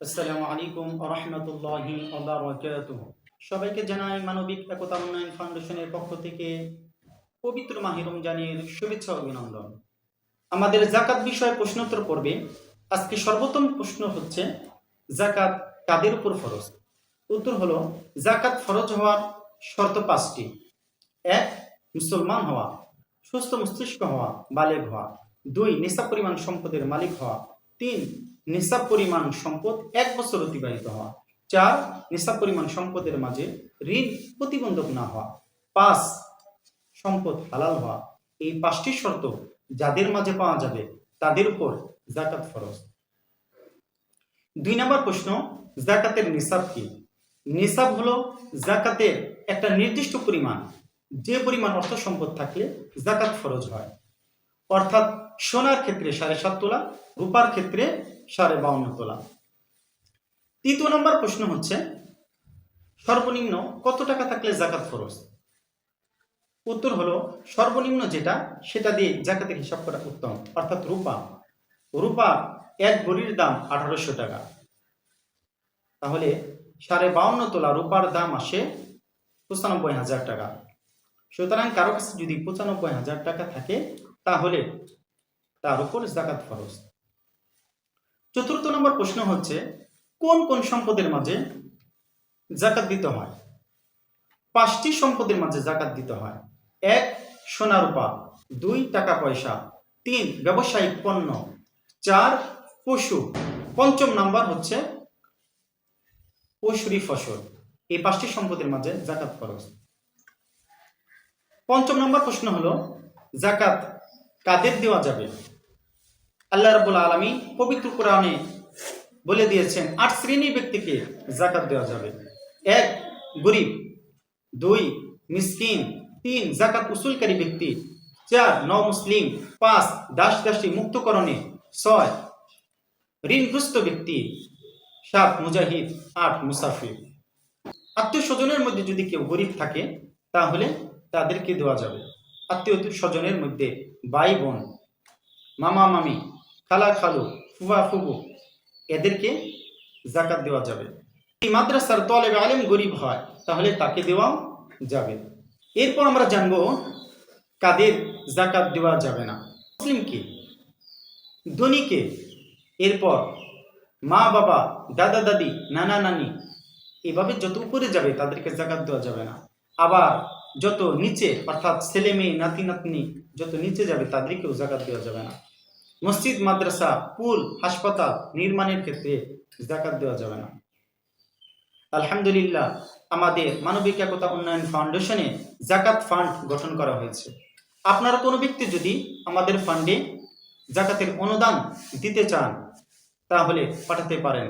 আসসালামু আলাইকুম রহমতুল্লাহি সবাইকে জানাই মানবিক একতা উন্নয়ন ফাউন্ডেশনের পক্ষ থেকে পবিত্র মাহে রমজানের শুভেচ্ছা অভিনন্দন। আমাদের জাকাত বিষয়ে প্রশ্নোত্তর পর্বে আজকে সর্বোত্তম প্রশ্ন হচ্ছে, জাকাত কাদের উপর ফরজ? উত্তর হলো, জাকাত ফরজ হওয়ার শর্ত পাঁচটি। এক, মুসলমান হওয়া, সুস্থ মস্তিষ্ক হওয়া, বালেগ হওয়া। দুই, নেশা পরিমাণ সম্পদের মালিক হওয়া। তিন, নিসাব পরিমাণ সম্পদ এক বছর অতিবাহিত হওয়া। চার, নিসাব পরিমাণ সম্পদের মাঝে ঋণ প্রতিবন্ধক না হওয়া। পাঁচ, সম্পদ হালাল হওয়া। এই পাঁচটি শর্ত যাদের মাঝে পাওয়া যাবে, তাদের উপর জাকাত ফরজ। দুই নম্বর প্রশ্ন জাকাতের নিসাব কি? নিসাব হলো জাকাতের একটা নির্দিষ্ট পরিমাণ। যে পরিমাণ অর্থ সম্পদ থাকলে জাকাত ফরজ হয়। অর্থাৎ সোনার ক্ষেত্রে সাড়ে সাত তোলা, রূপার ক্ষেত্রে সাড়ে বাউন্ন তোলা। তৃতীয় নম্বর প্রশ্ন হচ্ছে, সর্বনিম্ন কত টাকা থাকলে জাকাত ফরজ? উত্তর হলো, সর্বনিম্ন যেটা, সেটা দিয়ে জাকাতের হিসাব করা উত্তম। অর্থাৎ রূপা। রূপা এক গড়ির দাম আঠারোশো টাকা। তাহলে সাড়ে বাউন্ন তোলা রূপার দাম আসে পঁচানব্বই হাজার টাকা। সুতরাং কারও কাছে যদি পঁচানব্বই হাজার টাকা থাকে তাহলে তার উপর জাকাত ফরজ। চতুর্থ নম্বর প্রশ্ন হচ্ছে, কোন কোন সম্পদের মাঝে জাকাত দিতে হয়? পাঁচটি সম্পদের মাঝে জাকাত দিতে হয়। এক, সোনা রূপা। দুই, টাকা পয়সা। তিন, ব্যবসায়িক পণ্য। চার, পশু। পঞ্চম নাম্বার হচ্ছে পশুরি ফসল। এই পাঁচটি সম্পদের মাঝে জাকাত খরচ পঞ্চম নম্বর প্রশ্ন হলো জাকাত কাদের দেওয়া যাবে? আল্লাহ রাবুল আলমী পবিত্র কোরআনে বলে দিয়েছেন, আট শ্রেণি ব্যক্তিকে জাকাত দেওয়া যাবে। এক, গরিব। দুই, মিসকিন। তিন জাকাত উসুলকারী ব্যক্তি। চার ন মুসলিম পাঁচ দাস দাসী মুক্তকরণে। ছয়, ঋণগ্রস্ত ব্যক্তি। সাত, মুজাহিদ। আট, মুসাফির। আত্মীয় স্বজনের মধ্যে যদি কেউ গরিব থাকে, তাহলে তাদেরকে দেওয়া যাবে। আত্মীয় স্বজনের মধ্যে ভাই বোন মামা, মামি, খালা, খালু, ফুফা ফুবু এদেরকে জাকাত দেওয়া যাবে। এই মাদ্রাসার তলেব আলেম গরিব হয়, তাহলে তাকে দেওয়াও যাবে। এরপর আমরা জানব কাদের জাকাত দেওয়া যাবে না। মুসলিমকে ধনীকে এরপর মা, বাবা, দাদা, দাদি, নানা, নানি, এভাবে যত উপরে যাবে, তাদেরকে জাকাত দেওয়া যাবে না। আবার যত নিচে, অর্থাৎ ছেলে মেয়ে, নাতি, নাতনি, যত নিচে যাবে, তাদেরকেও জাকাত দেওয়া যাবে না। মসজিদ, মাদ্রাসা, পুল, হাসপাতাল নির্মাণের ক্ষেত্রে জাকাত দেওয়া যাবে না। আলহামদুলিল্লাহ, আমাদের মানবিক একতা উন্নয়ন ফাউন্ডেশনে জাকাত ফান্ড গঠন করা হয়েছে। আপনারা কোনো ব্যক্তি যদি আমাদের ফান্ডে জাকাতের অনুদান দিতে চান, তাহলে পাঠাতে পারেন।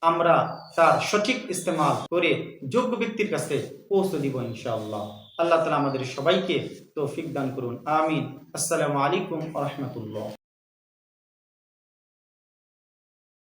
আমরা তার সঠিক ইস্তেমাল করে যোগ্য ব্যক্তির কাছে পৌঁছে দিব ইনশাআল্লাহ। আল্লাহ তালা আমাদের সবাইকে তৌফিক দান করুন। আমিন। আসসালামু আলাইকুম রহমতুল্লাহ।